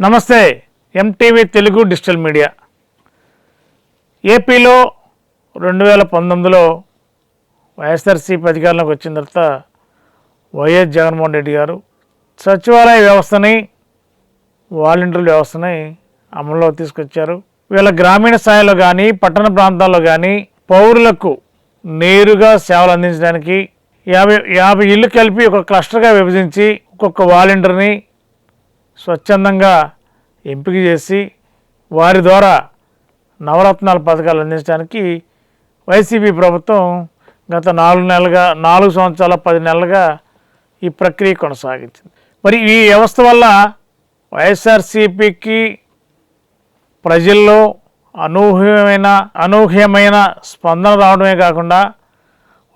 నమస్తే MTV Telugu digital media. ఏపీలో రెండు వేల పంతొమ్మిదిలో వైఎస్ఆర్సీపీ అధికారంలోకి వచ్చిన తర్వాత వైఎస్ జగన్మోహన్ రెడ్డి గారు సచివాలయ వ్యవస్థని వాలంటీర్ల వ్యవస్థని అమల్లో తీసుకొచ్చారు. వీళ్ళ గ్రామీణ స్థాయిలో కానీ పట్టణ ప్రాంతాల్లో కానీ పౌరులకు నేరుగా సేవలు అందించడానికి యాభై యాభై ఇల్లు కలిపి ఒక క్లస్టర్గా విభజించి ఒక్కొక్క వాలంటీర్ని స్వచ్ఛందంగా ఎంపిక చేసి వారి ద్వారా నవరత్నాల పథకాలు అందించడానికి వైసీపీ ప్రభుత్వం గత నాలుగు నెలలుగా నాలుగు సంవత్సరాల పది నెలలుగా ఈ ప్రక్రియ కొనసాగించింది. మరి ఈ వ్యవస్థ వల్ల వైఎస్ఆర్సీపీకి ప్రజల్లో అనూహ్యమైన అనూహ్యమైన స్పందన రావడమే కాకుండా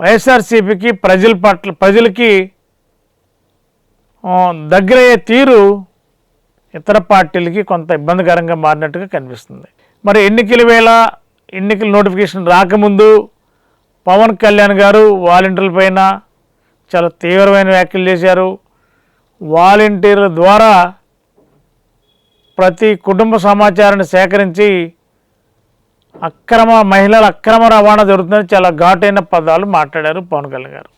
వైఎస్ఆర్సీపీకి ప్రజల పట్ల ప్రజలకి దగ్గరయ్యే తీరు ఇతర పార్టీలకి కొంత ఇబ్బందికరంగా మారినట్టుగా కనిపిస్తుంది. మరి ఎన్నికల వేళ ఎన్నికల నోటిఫికేషన్ రాకముందు పవన్ కళ్యాణ్ గారు వాలంటీర్ల పైన చాలా తీవ్రమైన వ్యాఖ్యలు చేశారు. వాలంటీర్ల ద్వారా ప్రతి కుటుంబ సమాచారాన్ని సేకరించి అక్రమ మహిళల అక్రమ రవాణా జరుగుతుందని చాలా ఘాటైన పదాలు మాట్లాడారు పవన్ కళ్యాణ్ గారు.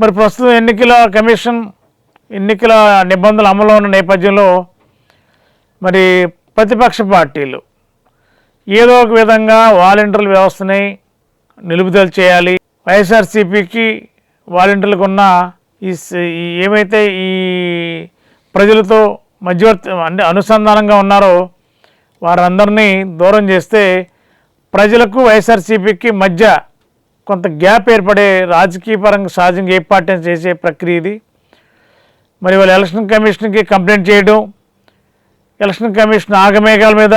మరి ప్రస్తుతం ఎన్నికల కమిషన్ ఎన్నికల నిబంధనలు అమలు ఉన్న నేపథ్యంలో మరి ప్రతిపక్ష పార్టీలు ఏదో ఒక విధంగా వాలంటీర్ల వ్యవస్థని నిలుపుదల చేయాలి. వైఎస్ఆర్సీపీకి వాలంటీర్లకు ఉన్న ఈ స- ఏమైతే ఈ ప్రజలతో మధ్యవర్తి అంటే అనుసంధానంగా ఉన్నారో వారందరినీ దూరం చేస్తే ప్రజలకు వైఎస్ఆర్సీపీకి మధ్య కొంత గ్యాప్ ఏర్పడే రాజకీయపరంగా సహజంగా ఏ పార్టీ చేసే ప్రక్రియ ఇది. మరి వాళ్ళు ఎలక్షన్ కమిషన్కి కంప్లైంట్ చేయడం ఎలక్షన్ కమిషన్ ఆగమేఘాల మీద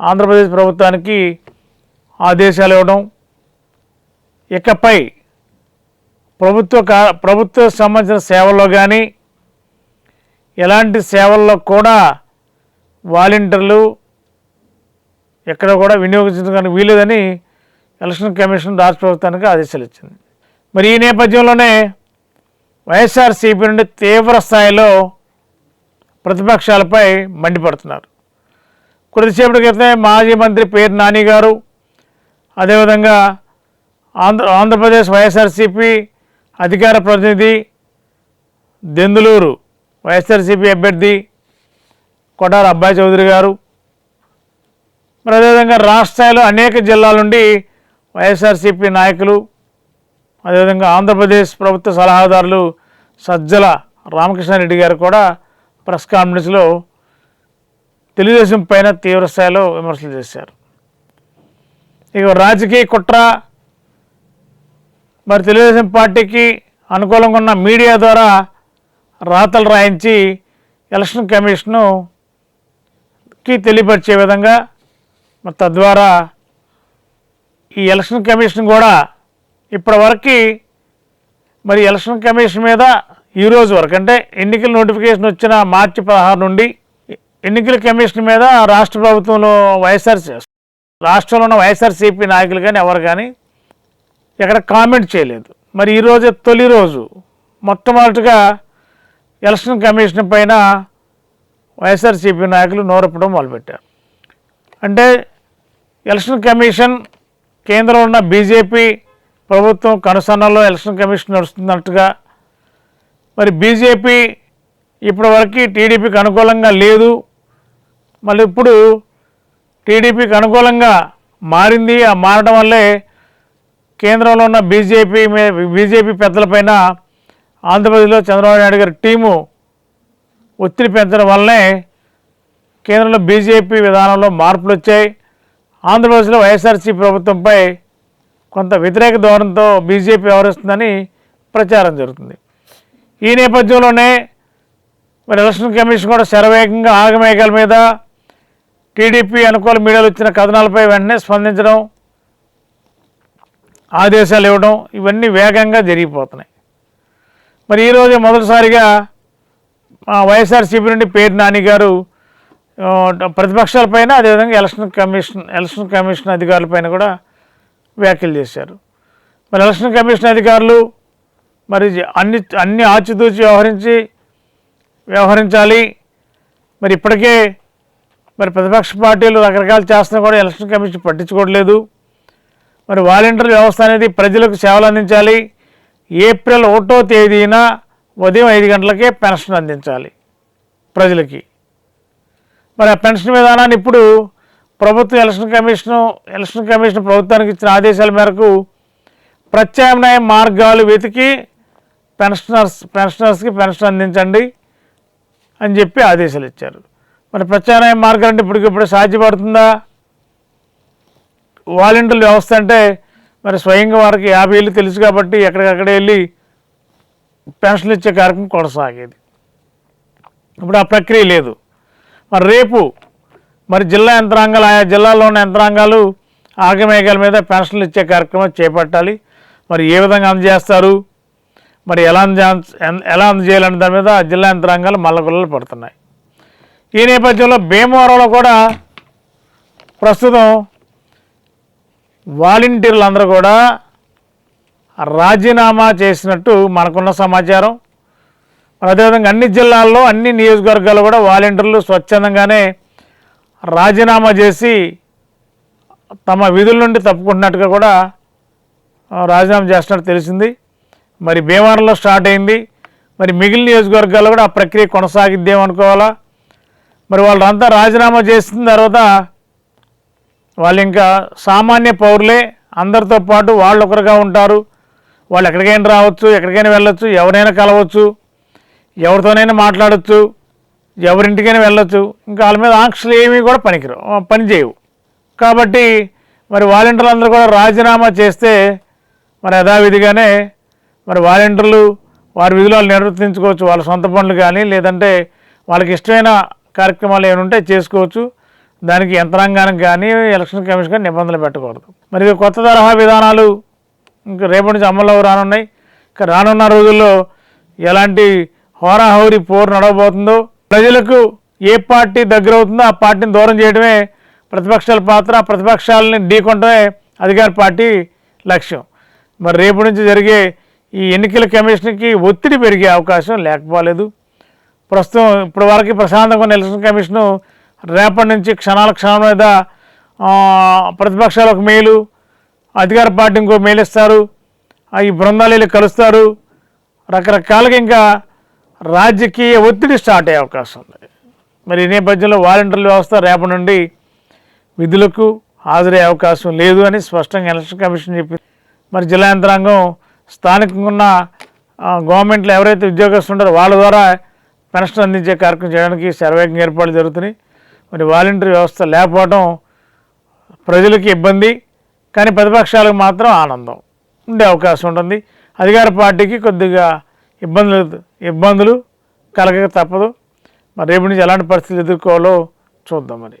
ఆంధ్రప్రదేశ్ ప్రభుత్వానికి ఆదేశాలు ఇవ్వడం ఇకపై ప్రభుత్వ కా ప్రభుత్వ సంబంధించిన సేవల్లో కానీ ఎలాంటి సేవల్లో కూడా వాలంటీర్లు ఎక్కడ కూడా వినియోగించడానికి వీలేదని ఎలక్షన్ కమిషన్ రాష్ట్ర ప్రభుత్వానికి ఆదేశాలు ఇచ్చింది. మరి ఈ నేపథ్యంలోనే వైఎస్ఆర్సీపీ నుండి తీవ్ర స్థాయిలో ప్రతిపక్షాలపై మండిపడుతున్నారు. కొద్దిసేపటి క్రితమే మాజీ మంత్రి పేరు నాని గారు అదేవిధంగా ఆంధ్ర ఆంధ్రప్రదేశ్ వైఎస్ఆర్సీపీ అధికార ప్రతినిధి దెందులూరు వైఎస్ఆర్సీపీ అభ్యర్థి కొటార అబ్బాయి చౌదరి గారు. మరి అదేవిధంగా రాష్ట్ర స్థాయిలో అనేక జిల్లాల నుండి వైఎస్ఆర్సీపీ నాయకులు అదేవిధంగా ఆంధ్రప్రదేశ్ ప్రభుత్వ సలహాదారులు సజ్జల రామకృష్ణారెడ్డి గారు కూడా ప్రెస్ కాన్ఫరెన్స్లో తెలుగుదేశం పైన తీవ్రస్థాయిలో విమర్శలు చేశారు. ఇక రాజకీయ కుట్ర మరి తెలుగుదేశం పార్టీకి అనుకూలంగా ఉన్న మీడియా ద్వారా రాతలు రాయించి ఎలక్షన్ కమిషన్కి తెలియపరిచే విధంగా మరి తద్వారా ఈ ఎలక్షన్ కమిషన్ కూడా ఇప్పటివరకు మరి ఎలక్షన్ కమిషన్ మీద ఈ రోజు వరకు అంటే ఎన్నికల నోటిఫికేషన్ వచ్చిన మార్చి పదహారు నుండి ఎన్నికల కమిషన్ మీద రాష్ట్ర ప్రభుత్వంలో వైఎస్ఆర్ రాష్ట్రంలో ఉన్న వైఎస్ఆర్సీపీ నాయకులు కానీ ఎవరు కానీ ఎక్కడ కామెంట్ చేయలేదు. మరి ఈరోజు తొలి రోజు మొట్టమొదటిగా ఎలక్షన్ కమిషన్ పైన వైఎస్ఆర్సీపీ నాయకులు నోరపడం మొదలుపెట్టారు. అంటే ఎలక్షన్ కమిషన్ కేంద్రంలో ఉన్న బీజేపీ ప్రభుత్వం కనుసన్నలో ఎలక్షన్ కమిషన్ నడుస్తున్నట్టుగా మరి బీజేపీ ఇప్పటివరకు టీడీపీకి అనుకూలంగా లేదు. మళ్ళీ ఇప్పుడు టీడీపీకి అనుకూలంగా మారింది. ఆ మారడం వల్లే కేంద్రంలో ఉన్న బీజేపీ బీజేపీ పెద్దలపైన ఆంధ్రప్రదేశ్లో చంద్రబాబు నాయుడు గారి టీము ఒత్తిడి పెంచడం వల్లనే కేంద్రంలో బీజేపీ విధానంలో మార్పులు వచ్చాయి. ఆంధ్రప్రదేశ్లో వైఎస్ఆర్సీ ప్రభుత్వంపై కొంత వ్యతిరేక ధోరణితో బీజేపీ వ్యవహరిస్తుందని ప్రచారం జరుగుతుంది. ఈ నేపథ్యంలోనే మరి ఎలక్షన్ కమిషన్ కూడా శరవేగంగా ఆగమేఘాల మీద టీడీపీ అనుకూల మీడియాలో ఇచ్చిన కథనాలపై వెంటనే స్పందించడం ఆదేశాలు ఇవ్వడం ఇవన్నీ వేగంగా జరిగిపోతున్నాయి. మరి ఈరోజు మొదటిసారిగా వైఎస్ఆర్సీపీ నుండి పేరు నాని గారు ప్రతిపక్షాలపైన అదేవిధంగా ఎలక్షన్ కమిషన్ ఎలక్షన్ కమిషన్ అధికారులపైన కూడా వ్యాఖ్యలు చేశారు. మరి ఎలక్షన్ కమిషన్ అధికారులు మరి అన్ని అన్ని ఆచితూచి వ్యవహరించి వ్యవహరించాలి. మరి ఇప్పటికే మరి ప్రతిపక్ష పార్టీలు రకరకాలు చేస్తున్నా కూడా ఎలక్షన్ కమిషన్ పట్టించుకోవట్లేదు. మరి వాలంటీర్ వ్యవస్థ అనేది ప్రజలకు సేవలు అందించాలి. ఏప్రిల్ ఒకటో తేదీన ఉదయం ఐదు గంటలకే పెన్షన్ అందించాలి ప్రజలకి. మరి ఆ పెన్షన్ విధానాన్ని ఇప్పుడు ప్రభుత్వం ఎలక్షన్ కమిషను ఎలక్షన్ కమిషన్ ప్రభుత్వానికి ఇచ్చిన ఆదేశాల మేరకు ప్రత్యామ్నాయ మార్గాలు వెతికి పెన్షనర్స్ పెన్షనర్స్కి పెన్షన్ అందించండి అని చెప్పి ఆదేశాలు ఇచ్చారు. మరి ప్రత్యామ్నాయ మార్గాలు అంటే ఇప్పటికిప్పుడు సాధ్యపడుతుందా? వాలంటీర్ల వ్యవస్థ అంటే మరి స్వయంగా వారికి యాభై ఏళ్ళు తెలుసు కాబట్టి ఎక్కడికక్కడ వెళ్ళి పెన్షన్లు ఇచ్చే కార్యక్రమం కొనసాగేది. ఇప్పుడు ఆ ప్రక్రియ లేదు. మరి రేపు మరి జిల్లా యంత్రాంగాలు ఆయా జిల్లాల్లో ఉన్న యంత్రాంగాలు ఆగమేఘాల మీద పెన్షన్లు ఇచ్చే కార్యక్రమం చేపట్టాలి. మరి ఏ విధంగా అందజేస్తారు? మరి ఎలా అందజే ఎలా అందజేయాలనే దాని మీద జిల్లా యంత్రాంగాలు మల్లగుల్లలు పడుతున్నాయి. ఈ నేపథ్యంలో భీమవరంలో కూడా ప్రస్తుతం వాలంటీర్లు అందరూ కూడా రాజీనామా చేసినట్టు మనకున్న సమాచారం. అదేవిధంగా అన్ని జిల్లాల్లో అన్ని నియోజకవర్గాల్లో కూడా వాలంటీర్లు స్వచ్ఛందంగానే రాజీనామా చేసి తమ విధుల నుండి తప్పుకుంటున్నట్టుగా కూడా రాజీనామా చేస్తున్నట్టు తెలిసింది. మరి భీమవరంలో స్టార్ట్ అయింది. మరి మిగిలిన నియోజకవర్గాల్లో కూడా ఆ ప్రక్రియ కొనసాగిద్దేమనుకోవాలా మరి వాళ్ళంతా రాజీనామా చేసిన తర్వాత వాళ్ళు ఇంకా సామాన్య పౌరులే అందరితో పాటు వాళ్ళు ఒకరుగా ఉంటారు. వాళ్ళు ఎక్కడికైనా రావచ్చు ఎక్కడికైనా వెళ్ళొచ్చు ఎవరైనా కలవచ్చు ఎవరితోనైనా మాట్లాడచ్చు. ఎవరింటికైనా వెళ్ళొచ్చు. ఇంకా వాళ్ళ మీద ఆంక్షలు ఏమీ కూడా పనికిరావు. పని చేయవు. కాబట్టి మరి వాలంటీర్లు అందరూ కూడా రాజీనామా చేస్తే మరి యథావిధిగానే మరి వాలంటీర్లు వారి విధులు వాళ్ళు నిర్వర్తించుకోవచ్చు. వాళ్ళ సొంత పనులు కానీ లేదంటే వాళ్ళకి ఇష్టమైన కార్యక్రమాలు ఏమైనా ఉంటే చేసుకోవచ్చు. దానికి యంత్రాంగానికి కానీ ఎలక్షన్ కమిషన్ కానీ నిబంధనలు పెట్టకూడదు. మరి కొత్త తరహా విధానాలు ఇంకా రేపటి నుంచి అమల్లో రానున్నాయి. ఇంకా రానున్న రోజుల్లో ఎలాంటి హోరాహోరీ పోరు నడవబోతుందో ప్రజలకు ఏ పార్టీ దగ్గర అవుతుందో ఆ పార్టీని దూరం చేయడమే ప్రతిపక్షాల పాత్ర. ప్రతిపక్షాలని ఢీకొనడమే అధికార పార్టీ లక్ష్యం. మరి రేపు నుంచి జరిగే ఈ ఎన్నికల కమిషన్కి ఒత్తిడి పెరిగే అవకాశం లేకపోలేదు. ప్రస్తుతం ఇప్పుడు వరకు ప్రశాంతంగా ఉన్న ఎలక్షన్ కమిషను రేపటి నుంచి క్షణాల క్షణం మీద ప్రతిపక్షాలకు మేలు అధికార పార్టీ ఇంకో మేలు ఇస్తారు ఈ బృందాలు కలుస్తారు. రకరకాలుగా ఇంకా రాజకీయ ఒత్తిడి స్టార్ట్ అయ్యే అవకాశం ఉంది. మరి ఈ నేపథ్యంలో వాలంటీర్ల వ్యవస్థ రేపటి నుండి విధులకు హాజరయ్యే అవకాశం లేదు అని స్పష్టంగా ఎలక్షన్ కమిషన్ చెప్పింది మరి జిల్లా యంత్రాంగం స్థానికంగా ఉన్న గవర్నమెంట్లో ఎవరైతే ఉద్యోగస్తులు ఉంటారో వాళ్ళ ద్వారా పెన్షన్ అందించే కార్యక్రమం చేయడానికి శరవేగంగా ఏర్పాట్లు జరుగుతున్నాయి. మరి వాలంటీర్ వ్యవస్థ లేకపోవడం ప్రజలకి ఇబ్బంది కానీ ప్రతిపక్షాలకు మాత్రం ఆనందం. ఉండే అవకాశం ఉంటుంది. అధికార పార్టీకి కొద్దిగా ఇబ్బందులు ఇబ్బందులు కలగక తప్పదు. మరి రేపు నుంచి ఎలాంటి పరిస్థితులు ఎదుర్కోవాలో చూద్దాం మరి.